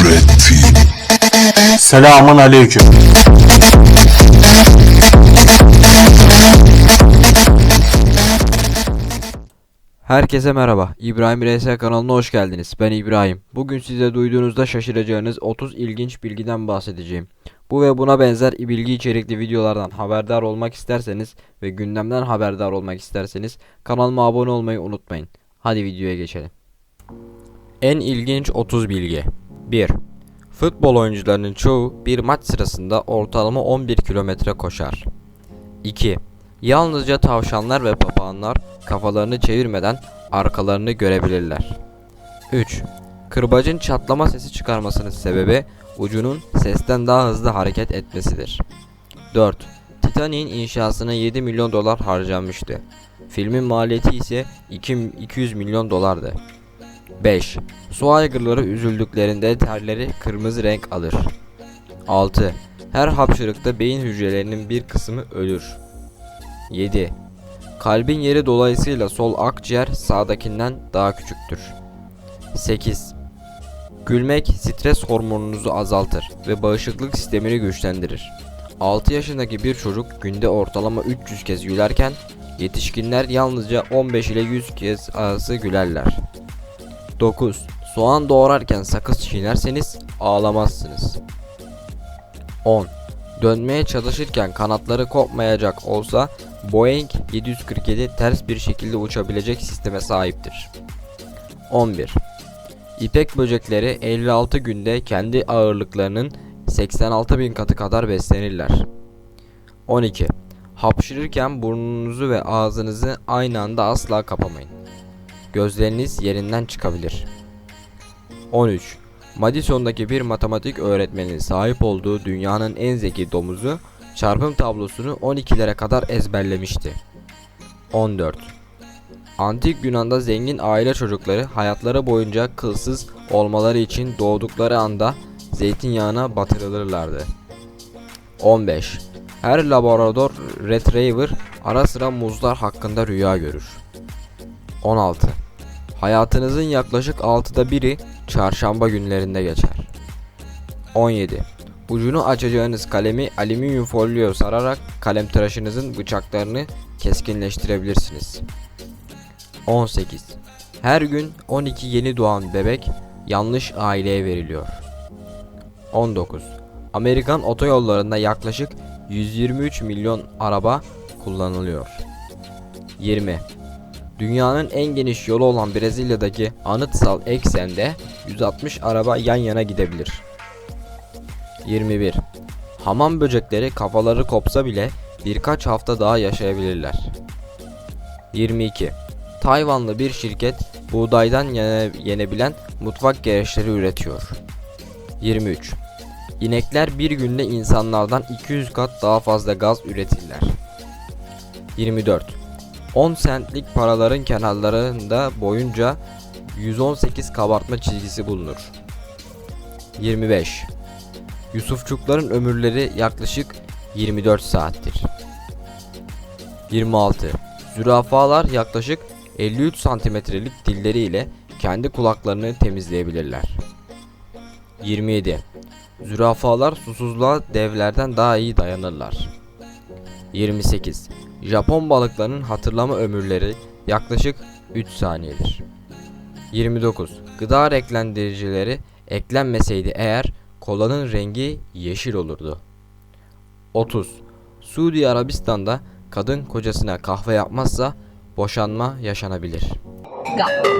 Team. Selamun aleyküm. Herkese merhaba. İbrahim RS kanalına hoş geldiniz. Ben İbrahim. Bugün size duyduğunuzda şaşıracağınız 30 ilginç bilgiden bahsedeceğim. Bu ve buna benzer bilgi içerikli videolardan haberdar olmak isterseniz ve gündemden haberdar olmak isterseniz kanalıma abone olmayı unutmayın. Hadi videoya geçelim. En ilginç 30 bilgi. 1. Futbol oyuncularının çoğu bir maç sırasında ortalama 11 kilometre koşar. 2. Yalnızca tavşanlar ve papağanlar kafalarını çevirmeden arkalarını görebilirler. 3. Kırbacın çatlama sesi çıkarmasının sebebi ucunun sesten daha hızlı hareket etmesidir. 4. Titanic'in inşasına 7 milyon dolar harcanmıştı. Filmin maliyeti ise 2 200 milyon dolardı. 5. Su aygırları üzüldüklerinde terleri kırmızı renk alır. 6. Her hapşırıkta beyin hücrelerinin bir kısmı ölür. 7. Kalbin yeri dolayısıyla sol akciğer sağdakinden daha küçüktür. 8. Gülmek stres hormonunuzu azaltır ve bağışıklık sistemini güçlendirir. 6 yaşındaki bir çocuk günde ortalama 300 kez gülerken yetişkinler yalnızca 15 ile 100 kez arası gülerler. 9. Soğan doğrarken sakız çiğnerseniz ağlamazsınız. 10. Dönmeye çalışırken kanatları kopmayacak olsa Boeing 747 ters bir şekilde uçabilecek sisteme sahiptir. 11. İpek böcekleri 56 günde kendi ağırlıklarının 86 bin katı kadar beslenirler. 12. Hapşırırken burnunuzu ve ağzınızı aynı anda asla kapamayın. Gözleriniz yerinden çıkabilir. 13. Madison'daki bir matematik öğretmenin sahip olduğu dünyanın en zeki domuzu çarpım tablosunu 12'lere kadar ezberlemişti. 14. Antik Yunan'da zengin aile çocukları hayatları boyunca kılsız olmaları için doğdukları anda zeytinyağına batırılırlardı. 15. Her Labrador Retriever ara sıra muzlar hakkında rüya görür. 16. Hayatınızın yaklaşık 6'da biri çarşamba günlerinde geçer. 17. Ucunu açacağınız kalemi alüminyum folyo sararak kalem tıraşınızın bıçaklarını keskinleştirebilirsiniz. 18. Her gün 12 yeni doğan bebek yanlış aileye veriliyor. 19. Amerikan otoyollarında yaklaşık 123 milyon araba kullanılıyor. 20. Dünyanın en geniş yolu olan Brezilya'daki anıtsal eksende 160 araba yan yana gidebilir. 21. Hamam böcekleri kafaları kopsa bile birkaç hafta daha yaşayabilirler. 22. Tayvanlı bir şirket buğdaydan yene, yenebilen mutfak gereçleri üretiyor. 23. İnekler bir günde insanlardan 200 kat daha fazla gaz üretirler. 24. 10 centlik paraların kenarlarında boyunca 118 kabartma çizgisi bulunur. 25. Yusufçukların ömürleri yaklaşık 24 saattir. 26. Zürafalar yaklaşık 53 santimetrelik dilleriyle kendi kulaklarını temizleyebilirler. 27. Zürafalar susuzluğa devlerden daha iyi dayanırlar. 28. Japon balıklarının hatırlama ömürleri yaklaşık 3 saniyedir. 29. Gıda renklendiricileri eklenmeseydi eğer kolanın rengi yeşil olurdu. 30. Suudi Arabistan'da kadın kocasına kahve yapmazsa boşanma yaşanabilir. Go.